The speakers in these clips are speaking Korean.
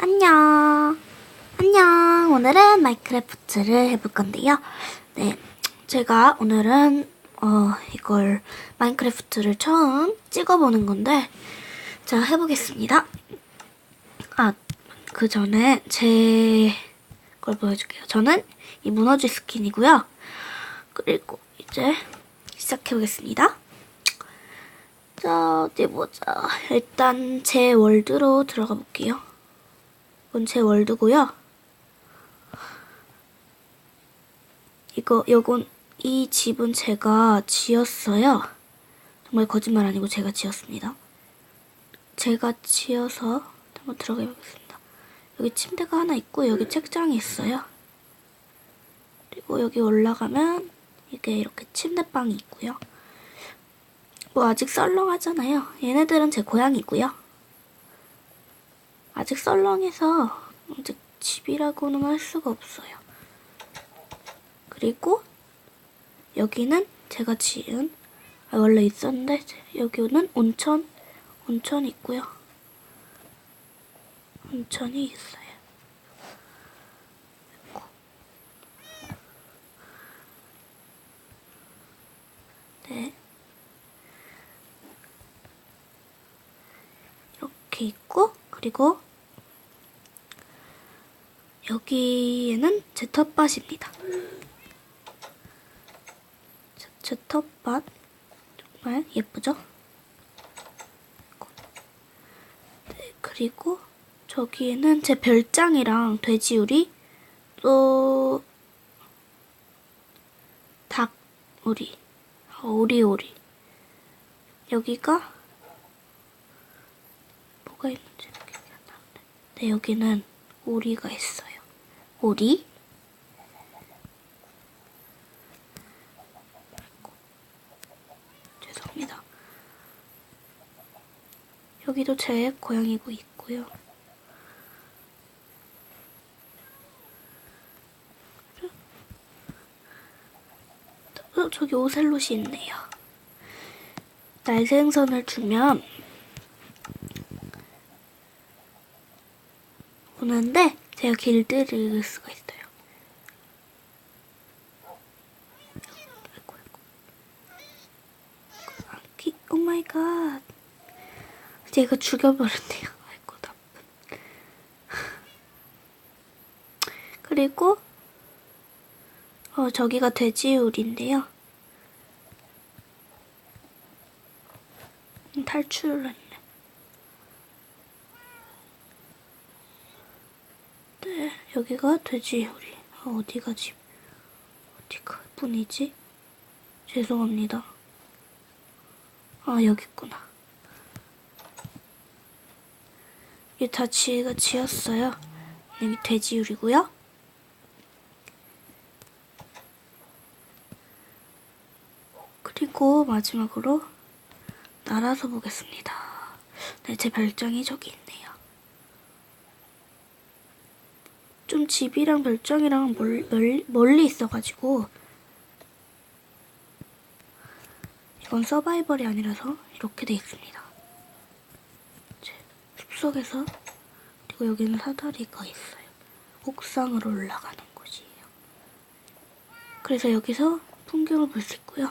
안녕. 안녕. 오늘은 마인크래프트를 해볼 건데요. 네. 제가 오늘은, 어, 이걸, 마인크래프트를 처음 찍어보는 건데, 자, 해보겠습니다. 아, 그 전에 제 걸 보여줄게요. 저는 이 무너지 스킨이고요. 그리고 이제 시작해보겠습니다. 자, 어디 보자. 일단 제 월드로 들어가 볼게요. 이건 제 월드고요. 이거, 요건, 이 집은 제가 지었어요. 정말 거짓말 아니고 제가 지었습니다. 제가 지어서 한번 들어가 보겠습니다. 여기 침대가 하나 있고, 여기 책장이 있어요. 그리고 여기 올라가면, 이게 이렇게 침대방이 있고요. 뭐 아직 썰렁하잖아요. 얘네들은 제 고양이고요. 아직 썰렁해서 아직 집이라고는 할 수가 없어요. 그리고 여기는 제가 지은 아, 원래 있었는데 여기는 온천 온천이 있고요. 온천이 있어요. 네. 이렇게 있고 그리고 여기에는 제 텃밭입니다. 제, 제 텃밭 정말 예쁘죠? 네, 그리고 저기에는 제 별장이랑 돼지우리 또 닭우리 어, 오리오리 여기가 뭐가 있는지 나는데. 네, 여기는 오리가 있어요. 오리. 죄송합니다. 여기도 제 고양이고 있고요. 어, 저기 오셀롯이 있네요. 날생선을 주면 오는데 제가 길들일 수가 있어요. 아기, 오 마이 갓. 제가 죽여버렸네요. 아이고, 나쁜. 그리고, 어, 저기가 돼지우리인데요. 음, 탈출을 했네. 네, 여기가 돼지 우리. 아, 어디가 집? 어디가 뿐이지? 죄송합니다. 아, 여기 있구나. 이게 다 지혜가 지었어요. 여기 돼지우리고요. 그리고 마지막으로 날아서 보겠습니다. 네, 제 별장이 저기 있네요. 좀 집이랑 별장이랑 멀, 멀, 멀리 있어가지고 이건 서바이벌이 아니라서 이렇게 돼 있습니다. 이제 숲속에서 그리고 여기는 사다리가 있어요. 옥상으로 올라가는 곳이에요. 그래서 여기서 풍경을 볼 수 있고요.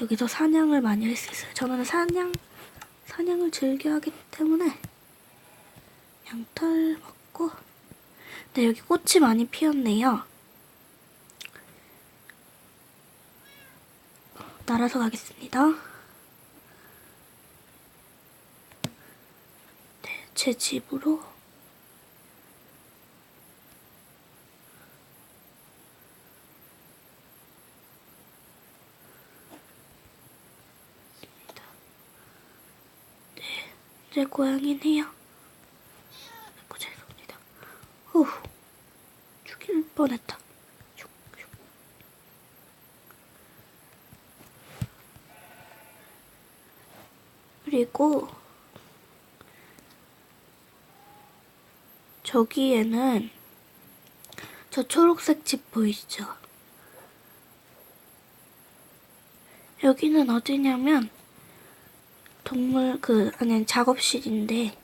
여기서 사냥을 많이 할 수 있어요. 저는 사냥 사냥을 즐겨 하기 때문에 양털 먹고 네, 여기 꽃이 많이 피었네요. 날아서 가겠습니다. 네, 제 집으로 네, 제 고양이네요. 아이고, 죄송합니다. 후. 죽일 뻔했다. 그리고 저기에는 저 초록색 집 보이시죠? 여기는 어디냐면 동물 그 아니 작업실인데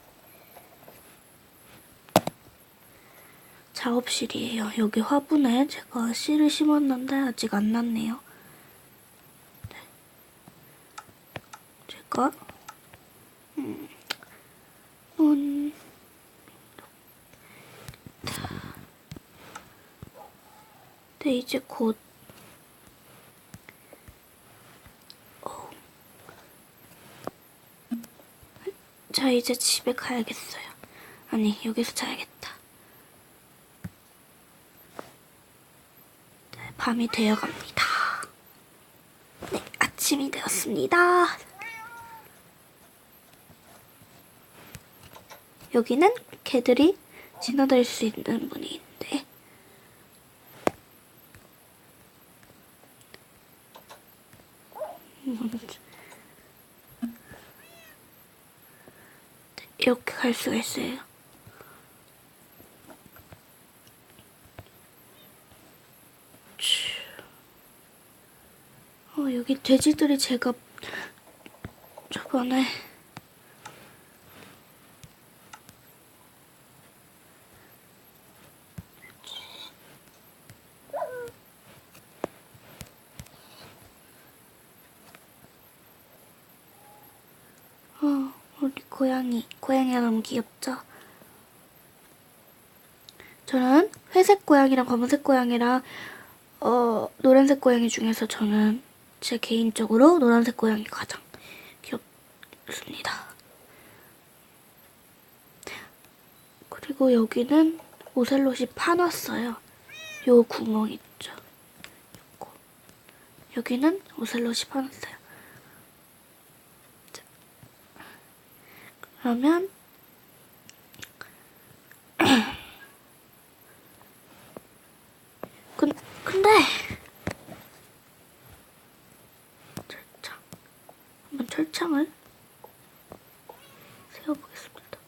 작업실이에요. 여기 화분에 제가 씨를 심었는데 아직 안 났네요. 네. 제가 음, 음, 네 이제 곧 어. 자 이제 집에 가야겠어요. 아니 여기서 자야겠다. 네, 밤이 되어갑니다. 네 아침이 되었습니다. 여기는 개들이 지나다닐 수 있는 문인데 이렇게 갈 수가 있어요. 어, 여기 돼지들이 제가 저번에 어, 우리 고양이. 고양이가 너무 귀엽죠? 저는 회색 고양이랑 검은색 고양이랑 어, 노란색 고양이 중에서 저는 제 개인적으로 노란색 고양이가 가장 귀엽습니다. 그리고 여기는 오셀롯이 파놨어요. 요 구멍 있죠? 요거. 여기는 오셀롯이 파놨어요. 그러면 근, 근데 철창 한번 철 창을 세워보겠습니다.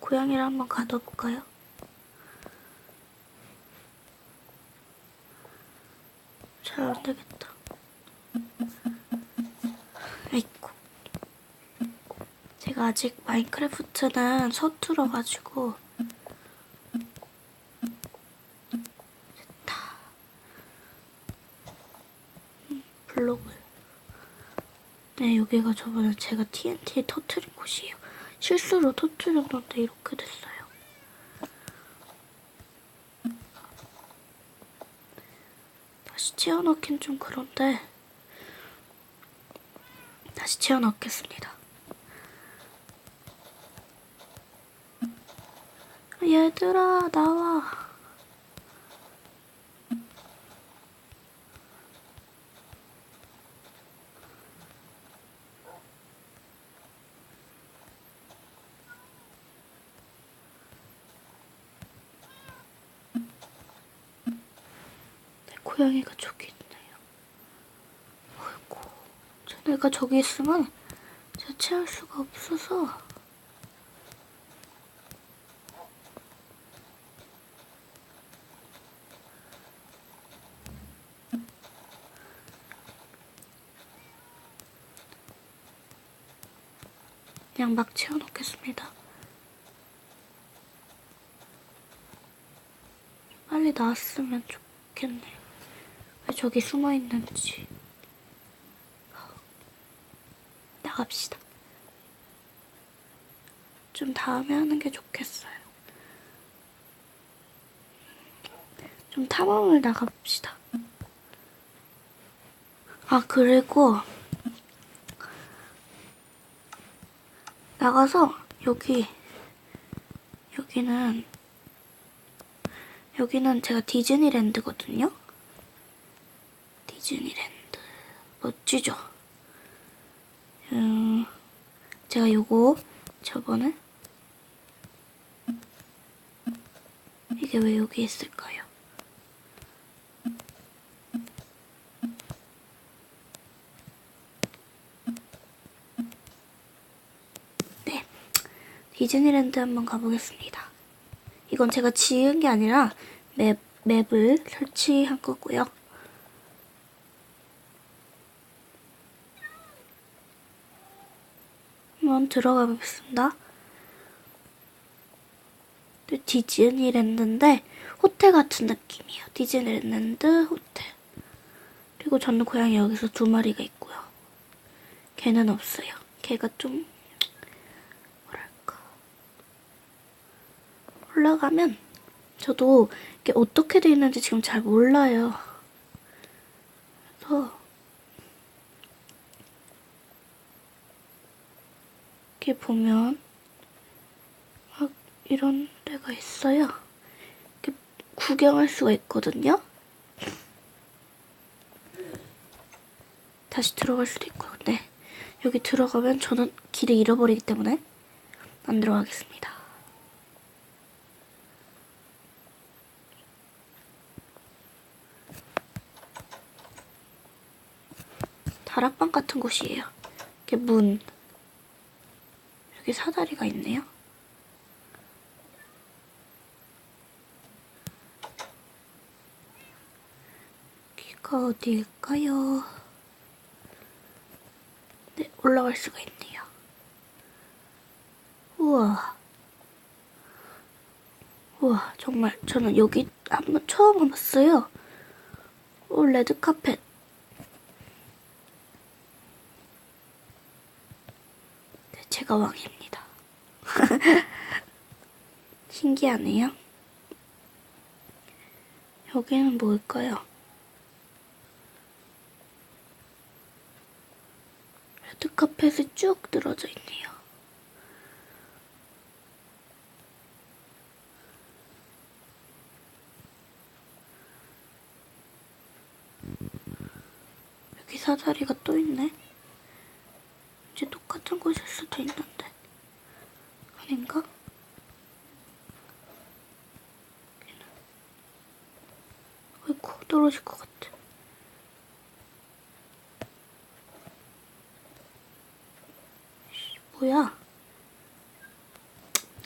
고양이를 한번 가둬볼까요? 잘 안되겠다. 아이고. 제가 아직 마인크래프트는 서툴어가지고 됐다. 음, 블록을. 네, 여기가 저번에 제가 TNT 터트린 곳이에요. 실수로 터트렸는데 이렇게 됐어요. 다시 채워넣긴 좀 그런데 다시 채워넣겠습니다. 얘들아 나와. 내 고양이가 저기 있네요. 아이고, 쟤네가 저기 있으면 대체할 수가 없어서. 그냥 막 채워놓겠습니다. 빨리 나왔으면 좋겠네. 왜 저기 숨어 있는지. 나갑시다. 좀 다음에 하는 게 좋겠어요. 좀 탐험을 나가봅시다. 아, 그리고 나가서 여기 여기는 여기는 제가 디즈니랜드거든요. 디즈니랜드 멋지죠? 음, 제가 요거 저번에 이게 왜 여기 있을까요? 네, 디즈니랜드 한번 가보겠습니다. 이건 제가 지은 게 아니라 맵, 맵을 설치한 거고요. 한번 들어가 보겠습니다. 네, 디즈니랜드인데 호텔 같은 느낌이에요. 디즈니랜드 호텔. 그리고 저는 고양이 여기서 두 마리가 있고요. 걔는 없어요. 걔가 좀 뭐랄까 올라가면 저도 이게 어떻게 돼 있는지 지금 잘 몰라요. 그래서 이렇게 보면 막 이런 데가 있어요. 이렇게 구경할 수가 있거든요. 다시 들어갈 수도 있고, 근데 여기 들어가면 저는 길을 잃어버리기 때문에 안 들어가겠습니다. 다락방 같은 곳이에요. 이렇게 문. 여기 사다리가 있네요. 여기가 어디일까요? 네, 올라갈 수가 있네요. 우와. 우와, 정말 저는 여기 한번 처음 와봤어요. 오, 레드 카펫. 제가 왕입니다. 신기하네요. 여기는 뭘까요? 레드 카펫이 쭉 늘어져 있네요. 여기 사다리가 또 있네. 이제 똑같은 곳일 수도 있는데. 아닌가? 아이고, 떨어질 것 같아. 씨, 뭐야?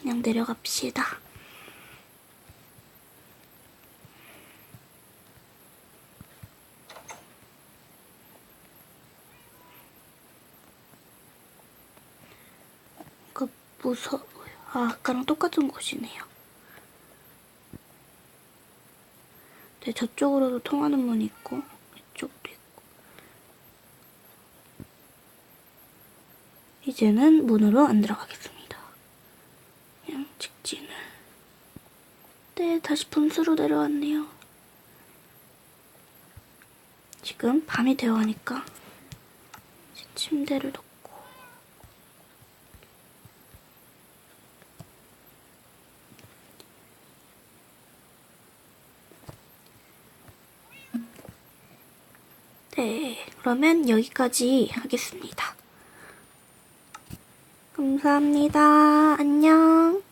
그냥 내려갑시다. 그 무서워요. 아, 아까랑 똑같은 곳이네요. 네, 저쪽으로도 통하는 문이 있고, 이쪽도 있고. 이제는 문으로 안 들어가겠습니다. 그냥 직진을. 네, 다시 분수로 내려왔네요. 지금 밤이 되어 가니까 이제 침대를 놓고 네, 그러면 여기까지 하겠습니다. 감사합니다. 안녕.